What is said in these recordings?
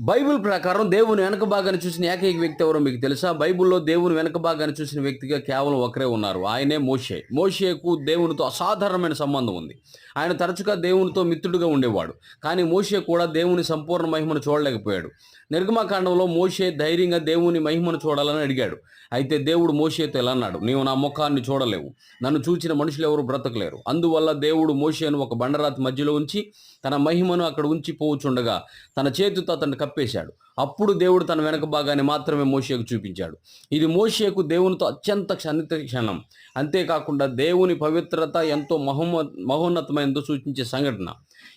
Bible ప్రకారం దేవుని వెనక భాగాన్ని చూసిన ఏకైక వ్యక్తి ఎవరో మీకు తెలుసా? బైబిల్లో దేవుని వెనక భాగాన్ని చూసిన వ్యక్తిగా కేవలం ఒకరే ఉన్నారు. ఆయనే మోషే. మోషేకు దేవునితో అసాధారణమైన సంబంధం ఉంది. ఆయన తరచుగా దేవునితో మిత్రుడిగా ఉండేవాడు. కానీ మోషే కూడా దేవుని సంపూర్ణ మహిమను చూడలేకపోయాడు. నిర్గమాకాండంలో మోషే ధైర్యంగా దేవుని మహిమను చూడాలని అడిగాడు. అయితే దేవుడు మోషేతో ఎలా అన్నాడు నీవు నా ముఖాన్ని చూడలేవు. నన్ను చూచిన మనుషులు ఎవరు బ్రతకలేరు. అందువల్ల దేవుడు మోషేను ఒక బండరాతి మధ్యలో ఉంచి తన మహిమను అక్కడ ఉంచి పోవుచుండగా తన చేతితో అతను కప్పేశాడు అప్పుడు దేవుడు తన వెనక భాగాన్ని మాత్రమే మోషేకు చూపించాడు. ఇది మోషేకు దేవునితో అత్యంత సన్నిహిత క్షణం. అంతేకాకుండా దేవుని పవిత్రత ఎంతో మహోమ మహోన్నతమైనదో సూచించే సంఘటన.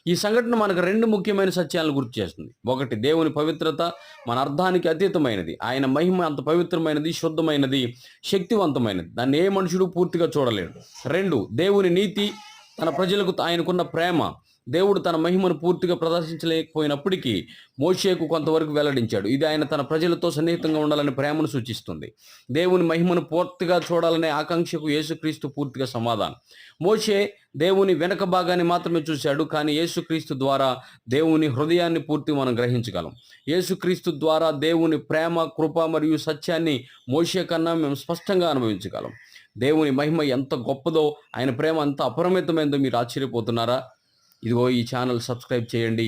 ఈ సంఘటన మనకు రెండు ముఖ్యమైన సత్యాలను గుర్తు చేస్తుంది. ఒకటి దేవుని పవిత్రత మన అర్థానికి అతీతమైనది. ఆయన మహిమ అంత పవిత్రమైనది శుద్ధమైనది శక్తివంతమైనది. దాన్ని ఏ మనుషుడు పూర్తిగా చూడలేడు. రెండు దేవుని నీతి తన ప్రజలకు ఆయనకున్న ప్రేమ. దేవుడు తన మహిమను పూర్తిగా ప్రదర్శించలేకపోయినప్పటికీ మోషేకు కొంతవరకు వెల్లడించాడు. ఇది ఆయన తన ప్రజలతో సన్నిహితంగా ఉండాలని ప్రేమను సూచిస్తుంది. దేవుని మహిమను పూర్తిగా చూడాలనే ఆకాంక్షకు యేసుక్రీస్తు పూర్తిగా సమాధానం. మోషే దేవుని వెనక భాగాన్ని మాత్రమే చూశాడు కానీ యేసుక్రీస్తు ద్వారా దేవుని హృదయాన్ని పూర్తి మనం గ్రహించగలం. యేసుక్రీస్తు ద్వారా దేవుని ప్రేమ కృప మరియు సత్యాన్ని మోషే కన్నా మేము స్పష్టంగా అనుభవించగలం. దేవుని మహిమ ఎంత గొప్పదో ఆయన ప్రేమ ఎంత అపరిమితమైందో మీరు ఆశ్చర్యపోతున్నారా? ఇదిగో ఈ ఛానల్ సబ్స్క్రైబ్ చేయండి.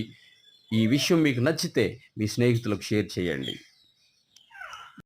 ఈ విషయం మీకు నచ్చితే మీ స్నేహితులకు షేర్ చేయండి.